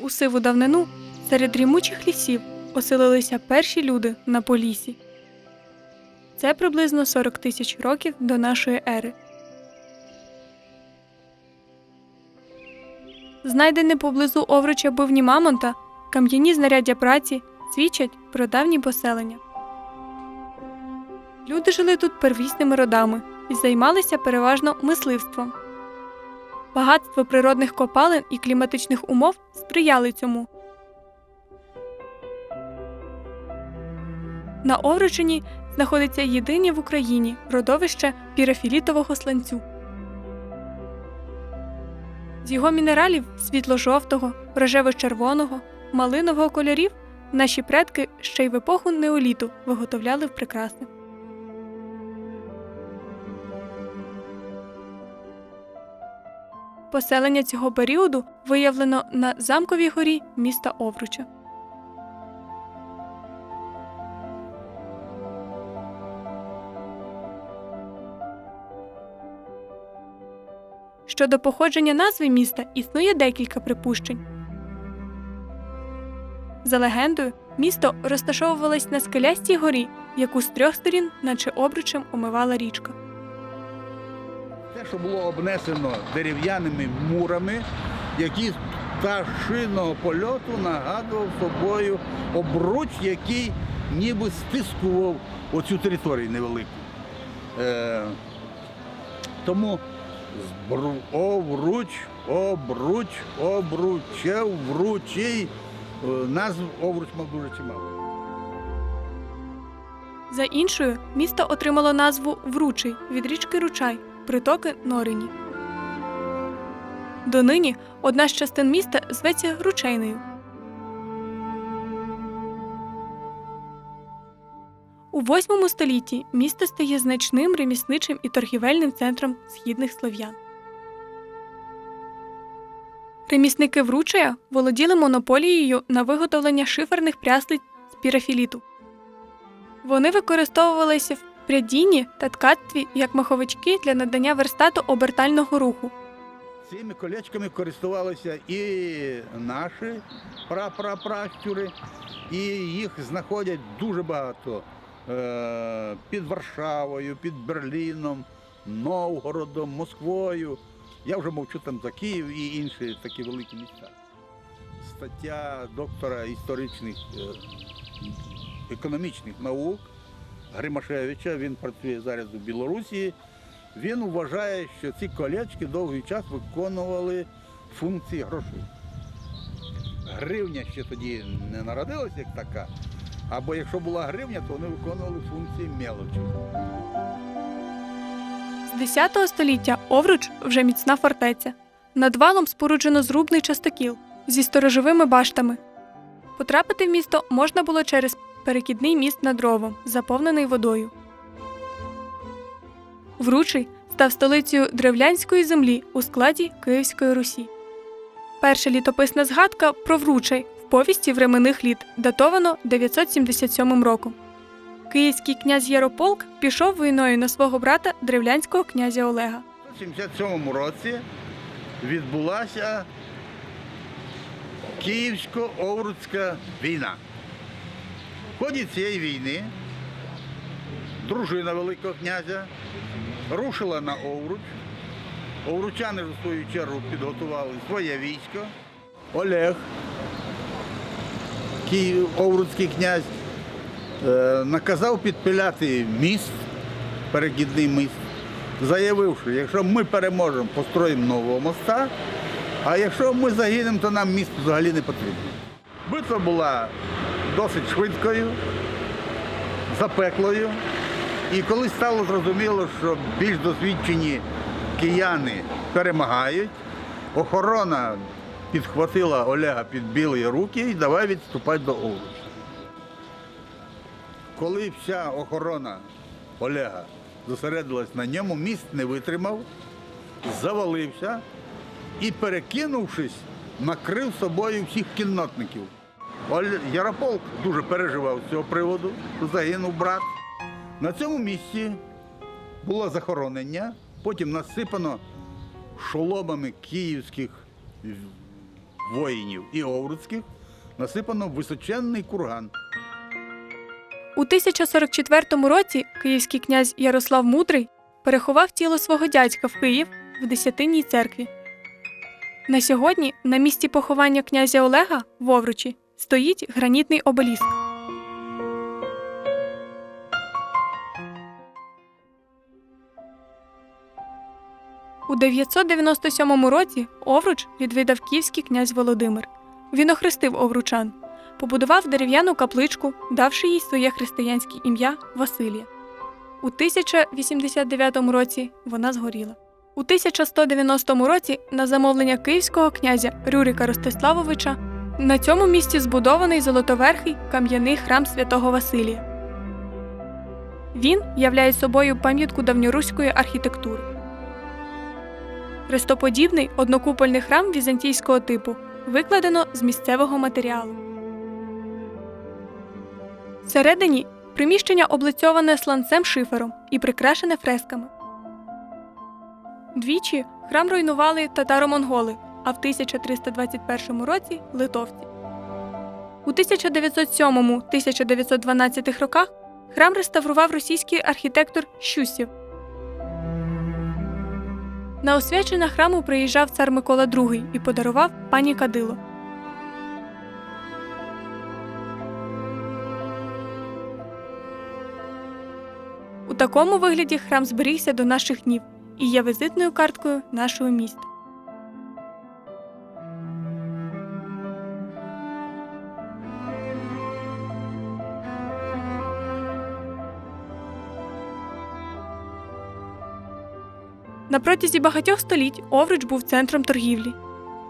У сиву давнину серед рімучих лісів оселилися перші люди на Полісі. Це приблизно 40 тисяч років до нашої ери. Знайдені поблизу овруча бивні мамонта, кам'яні знаряддя праці свідчать про давні поселення. Люди жили тут первісними родами і займалися переважно мисливством. Багатство природних копалин і кліматичних умов сприяли цьому. На Овручині знаходиться єдине в Україні родовище пірафілітового сланцю. З його мінералів світло-жовтого, рожево-червоного, малинового кольорів наші предки ще й в епоху неоліту виготовляли в прикраси. Поселення цього періоду виявлено на замковій горі міста Овруча. Щодо походження назви міста існує декілька припущень. За легендою, місто розташовувалось на скелястій горі, яку з трьох сторін, наче обручем, омивала річка. Те, що було обнесено дерев'яними мурами, які з пташиного польоту нагадував собою обруч, який ніби стискував оцю територію невелику. Е, тому овруч, обруч, обручев, вручий. Е, Назв овруч мав дуже чимало. За іншою, місто отримало назву Вручий від річки Ручай, притоки Норині. Донині одна з частин міста зветься Ручейною. У VIII столітті місто стає значним ремісничим і торгівельним центром східних слов'ян. Ремісники Вручая володіли монополією на виготовлення шиферних пряслиць з пірафіліту. Вони використовувалися в прядінні та ткацтві як маховички для надання верстату обертального руху. Цими колечками користувалися і наші прапрапращури, і їх знаходять дуже багато е, під Варшавою, під Берліном, Новгородом, Москвою. Я вже мовчу там за Київ і інші такі великі міста. Стаття доктора історичних е, економічних наук Гримашевича, він працює зараз у Білорусі. Він вважає, що ці колечки довгий час виконували функції грошей. Гривня ще тоді не народилася як така, або якщо була гривня, то вони виконували функції мелочі. З 10 століття Овруч вже міцна фортеця. Над валом споруджено зрубний частокіл зі сторожовими баштами. Потрапити в місто можна було через перекідний міст над ровом, заповнений водою. Вручий став столицею древлянської землі у складі Київської Русі. Перша літописна згадка про Вручай в повісті временних літ датовано 977 роком. Київський князь Ярополк пішов війною на свого брата древлянського князя Олега. У 77 році відбулася Київсько-Овруцька війна. В ході цієї війни дружина Великого князя рушила на Овруч. Овручани, в свою чергу, підготували своє військо. Олег, Овруцький князь, е, наказав підпиляти міст, перекідний міст, заявивши, якщо ми переможемо, построїмо нового моста, а якщо ми загинемо, то нам міст взагалі не потрібно. Битва була досить швидкою, запеклою. І коли стало зрозуміло, що більш досвідчені кияни перемагають, охорона підхватила Олега під білі руки і давай відступати до Овруча. Коли вся охорона Олега зосередилась на ньому, міст не витримав, завалився і, перекинувшись, накрив собою всіх кіннотників. Ярополк дуже переживав з цього приводу, що загинув брат. На цьому місці було захоронення, потім насипано шоломами київських воїнів і овруцьких насипано височенний курган. У 1044 році київський князь Ярослав Мудрий переховав тіло свого дядька в Київ в Десятинній церкві. На сьогодні на місці поховання князя Олега в Овручі стоїть гранітний обеліск. У 997 році Овруч відвідав київський князь Володимир. Він охрестив овручан, побудував дерев'яну капличку, давши їй своє християнське ім'я Василія. У 1089 році вона згоріла. У 1190 році на замовлення київського князя Рюрика Ростиславовича на цьому місці збудований золотоверхий кам'яний храм святого Василія. Він являє собою пам'ятку давньоруської архітектури. Хрестоподібний однокупольний храм візантійського типу викладено з місцевого матеріалу. Всередині приміщення облицьоване сланцем шифером і прикрашене фресками. Двічі храм руйнували татаро-монголи, а в 1321 році литовці. У 1907-1912 роках храм реставрував російський архітектор Щусів. На освячення храму приїжджав цар Микола II і подарував пані Кадило. У такому вигляді храм зберігся до наших днів і є візитною карткою нашого міста. На протязі багатьох століть Овруч був центром торгівлі.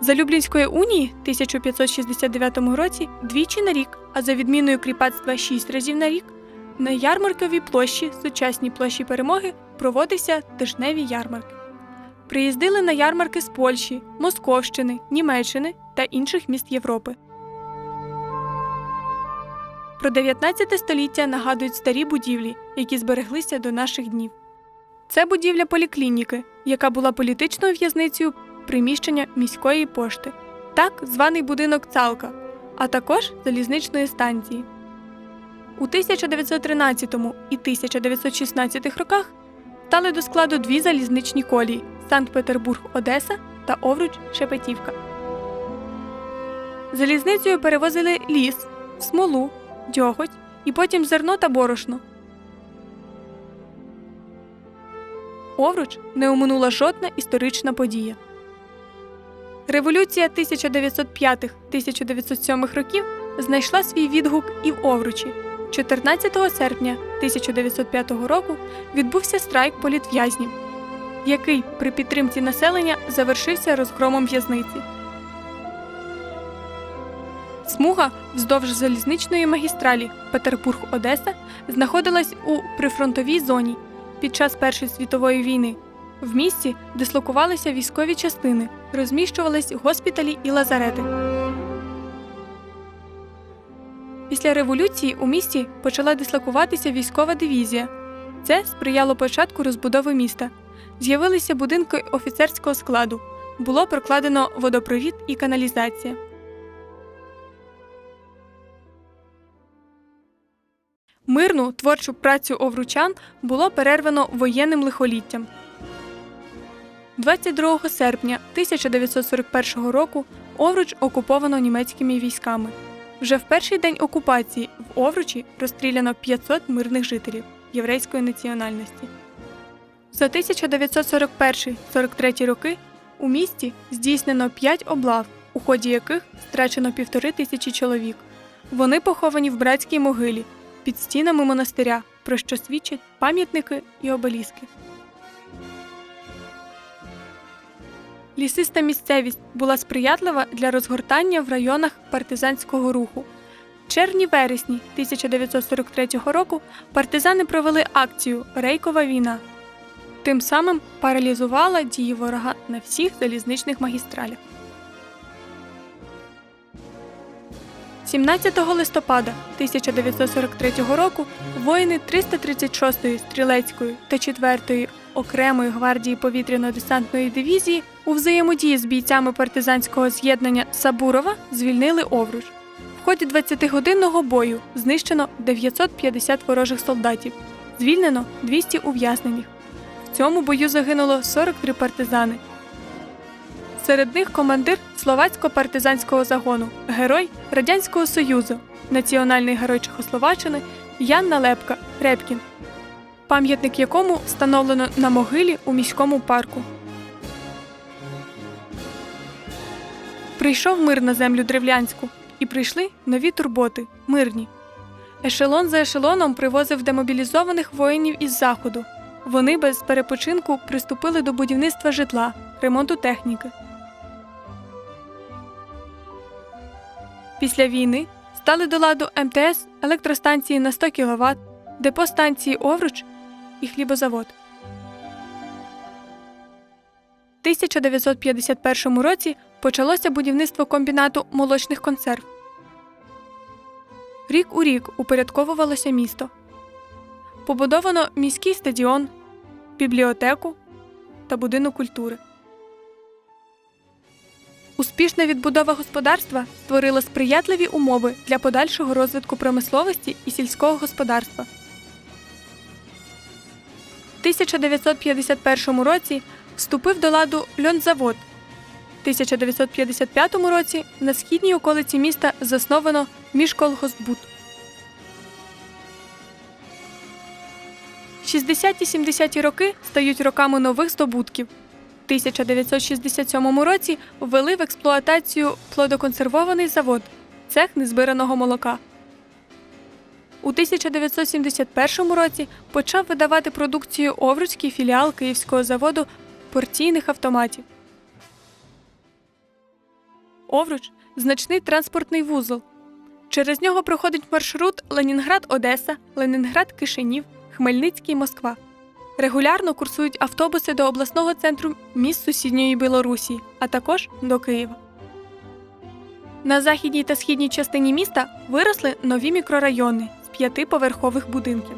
За Люблінської унії в 1569 році двічі на рік, а за відміною кріпацтва шість разів на рік, на ярмарковій площі, сучасній площі перемоги, проводився тижневі ярмарки. Приїздили на ярмарки з Польщі, Московщини, Німеччини та інших міст Європи. Про 19 століття нагадують старі будівлі, які збереглися до наших днів. Це будівля поліклініки, яка була політичною в'язницею приміщення міської пошти, так званий будинок Цалка, а також залізничної станції. У 1913 і 1916 роках стали до складу дві залізничні колії Санкт-Петербург-Одеса та Овруч-Шепетівка. Залізницею перевозили ліс, смолу, дьоготь і потім зерно та борошно. Овруч не оминула жодна історична подія. Революція 1905-1907 років знайшла свій відгук і в Овручі. 14 серпня 1905 року відбувся страйк політв'язнів, який при підтримці населення завершився розгромом в'язниці. Смуга вздовж залізничної магістралі Петербург-Одеса знаходилась у прифронтовій зоні під час Першої світової війни. В місті дислокувалися військові частини, розміщувались госпіталі і лазарети. Після революції у місті почала дислокуватися військова дивізія. Це сприяло початку розбудови міста. З'явилися будинки офіцерського складу. Було прокладено водопровід і каналізація. Мирну творчу працю овручан було перервано воєнним лихоліттям. 22 серпня 1941 року Овруч окуповано німецькими військами. Вже в перший день окупації в Овручі розстріляно 500 мирних жителів єврейської національності. За 1941-43 роки у місті здійснено 5 облав, у ході яких страчено півтори тисячі чоловік. Вони поховані в братській могилі під стінами монастиря, про що свідчать пам'ятники і обеліски. Лісиста місцевість була сприятлива для розгортання в районах партизанського руху. В червні-вересні 1943 року партизани провели акцію Рейкова війна. Тим самим паралізувала дії ворога на всіх залізничних магістралях. 17 листопада 1943 року воїни 336-ї стрілецької та 4-ї окремої гвардії повітряно-десантної дивізії У взаємодії з бійцями партизанського з'єднання Сабурова звільнили Овруч. В ході 20-годинного бою знищено 950 ворожих солдатів, звільнено 200 ув'язнених. В цьому бою загинуло 43 партизани. Серед них командир словацько-партизанського загону, герой Радянського Союзу, національний герой Чехословаччини Ян Налепка Репкін, пам'ятник якому встановлено на могилі у міському парку. Прийшов мир на землю древлянську, і прийшли нові турботи, мирні. Ешелон за ешелоном привозив демобілізованих воїнів із заходу. Вони без перепочинку приступили до будівництва житла, ремонту техніки. Після війни стали до ладу МТС, електростанції на 100 кВт, депо станції Овруч і хлібозавод. У 1951 році почалося будівництво комбінату молочних консерв. Рік у рік упорядковувалося місто. Побудовано міський стадіон, бібліотеку та будинок культури. Успішна відбудова господарства створила сприятливі умови для подальшого розвитку промисловості і сільського господарства. В 1951 році вступив до ладу льонзавод. В 1955 році на східній околиці міста засновано міжколгоспбуд. 60-70-ті роки стають роками нових здобутків. В 1967 році ввели в експлуатацію плодоконсервований завод, цех незбираного молока. У 1971 році почав видавати продукцію Овруцький філіал Київського заводу порційних автоматів. Овруч значний транспортний вузол. Через нього проходить маршрут Ленінград-Одеса, Ленінград-Кишинів, Хмельницький-Москва. Регулярно курсують автобуси до обласного центру міст сусідньої Білорусі, а також до Києва. На західній та східній частині міста виросли нові мікрорайони з п'ятиповерхових будинків.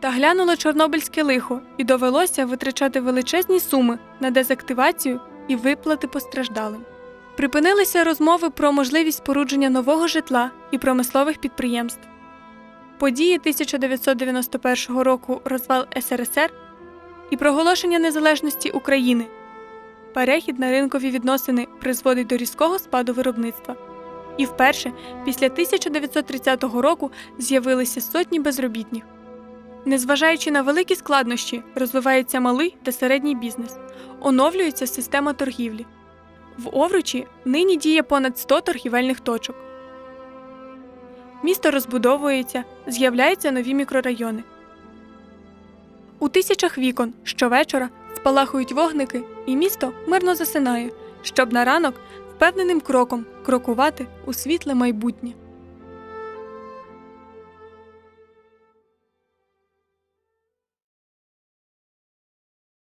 Та глянуло чорнобильське лихо і довелося витрачати величезні суми на дезактивацію і виплати постраждалим. Припинилися розмови про можливість спорудження нового житла і промислових підприємств. Події 1991 року розвал СРСР і проголошення незалежності України. Перехід на ринкові відносини призводить до різкого спаду виробництва. І вперше після 1930 року з'явилися сотні безробітних. Незважаючи на великі складнощі, розвивається малий та середній бізнес, оновлюється система торгівлі. В Овручі нині діє понад 100 торгівельних точок. Місто розбудовується, з'являються нові мікрорайони. У тисячах вікон щовечора спалахують вогники, і місто мирно засинає, щоб на ранок впевненим кроком крокувати у світле майбутнє.